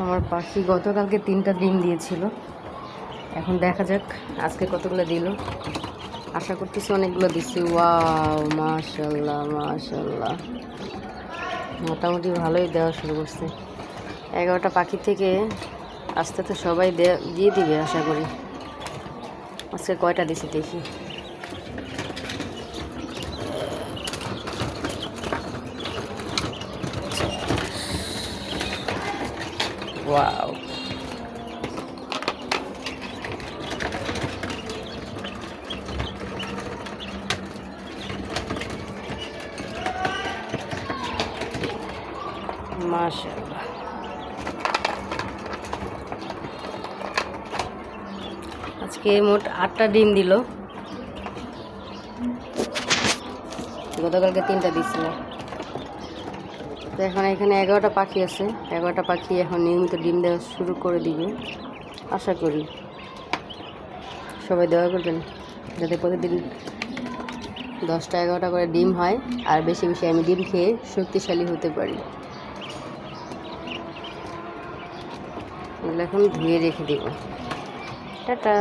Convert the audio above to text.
আমার পাখি গতকালকে তিনটা ডিম দিয়েছিল। এখন দেখা যাক আজকে কতগুলো দিল। আশা করতেছি অনেকগুলো দিচ্ছি। ওয়াও মাশাল্লাহ মাশাল্লাহ মোটামুটি ভালোই দেওয়া শুরু করছে। এগারোটা পাখি থেকে আস্তে তো সবাই দিয়ে দিবে আশা করি। আজকে কয়টা দিছি দেখি। ওয়াও মাশাআল্লাহ আজকে মোট আটটা ডিম দিল। গতকালকে তিনটা দিছিল। তো এখন এখানে এগারোটা পাখি আছে। এগারোটা পাখি এখন নিয়মিত ডিম দেওয়া শুরু করে দিবে। আশা করি। সবাই দেওয়া করবেন যাতে প্রতিদিন দশটা এগারোটা করে ডিম হয়, আর বেশি বেশি আমি ডিম খেয়ে শক্তিশালী হতে পারি। এগুলো এখন ধুয়ে রেখে দিব। টাটা।